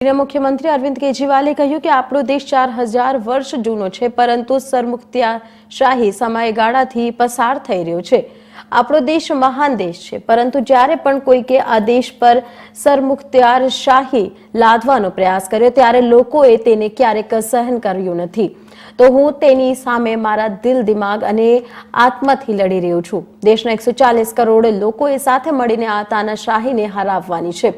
મુખ્યમંત્રી અરવિંદ કેજરીવાલે કહ્યું કે આપણો દેશ ચાર હજાર વર્ષ જૂનો છે, પરંતુ સરમુખત્યારશાહી સમયગાળાથી પસાર થઈ રહ્યો છે. આપણો દેશ મહાન દેશ છે, પરંતુ જ્યારે પણ કોઈકે આ દેશ પર સરમુખત્યારશાહી લાદવાનો પ્રયાસ કર્યો, ત્યારે લોકોએ તેને ક્યારેક સહન કર્યું નથી. તો હું તેની સામે મારા દિલ દિમાગ અને આત્માથી લડી રહ્યો છું. દેશના એકસો ચાલીસ કરોડ લોકોએ સાથે મળીને આ તાનાશાહીને હરાવવાની છે.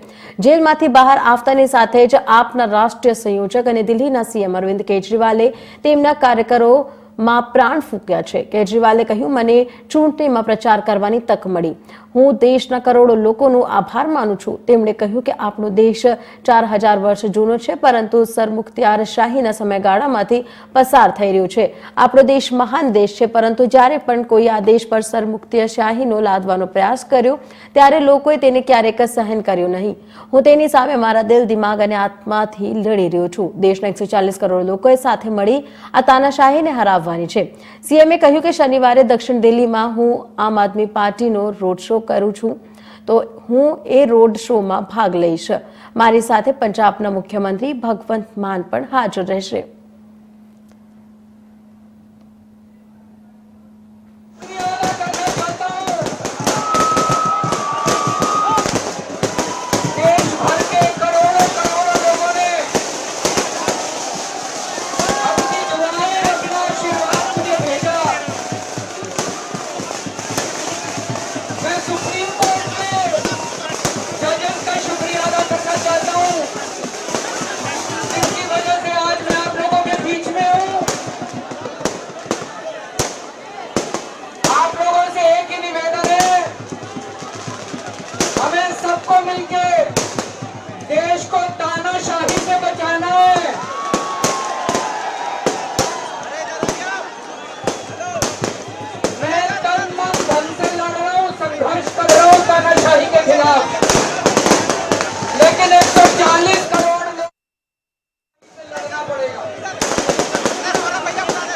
જેલમાંથી બહાર આવતાની સાથે જ આપના રાષ્ટ્રીય સંયોજક અને દિલ્હીના સીએમ અરવિંદ કેજરીવાલે તેમના કાર્યકરો માં પ્રાણ ફૂક્યા છે. કેજરીવાલે કહ્યું, મને ચૂંટણીમાં પ્રચાર કરવાની તક મળી. હું દેશના કરોડો લોકોનો આભાર માનું છું. તેમણે કહ્યું કે, આપણો દેશ ચાર હજાર વર્ષ જૂનો છે, પરંતુ સરમુખત્યાર શાહીના સમયગાળામાંથી પસાર થઈ રહ્યો છે. આપણો દેશ મહાન દેશ છે, પરંતુ જ્યારે પણ કોઈ આ દેશ પર સરમુખત્ય શાહીનો લાદવાનો પ્રયાસ કર્યો, ત્યારે લોકોએ તેને ક્યારેક સહન કર્યું નહીં. હું તેની સામે મારા દિલ, દિમાગ અને આત્માથી લડી રહ્યો છું. દેશના એકસો ચાલીસ કરોડ લોકોએ સાથે મળી આ તાનાશાહીને હરાવવાની છે. સીએમએ કહ્યું કે શનિવારે દક્ષિણ દિલ્હીમાં હું આમ આદમી પાર્ટીનો રોડ શો કરું છું. તો હું એ રોડ શોમાં ભાગ લઈશ. મારી સાથે પંજાબના મુખ્યમંત્રી ભગવંત માન પણ હાજર રહેશે.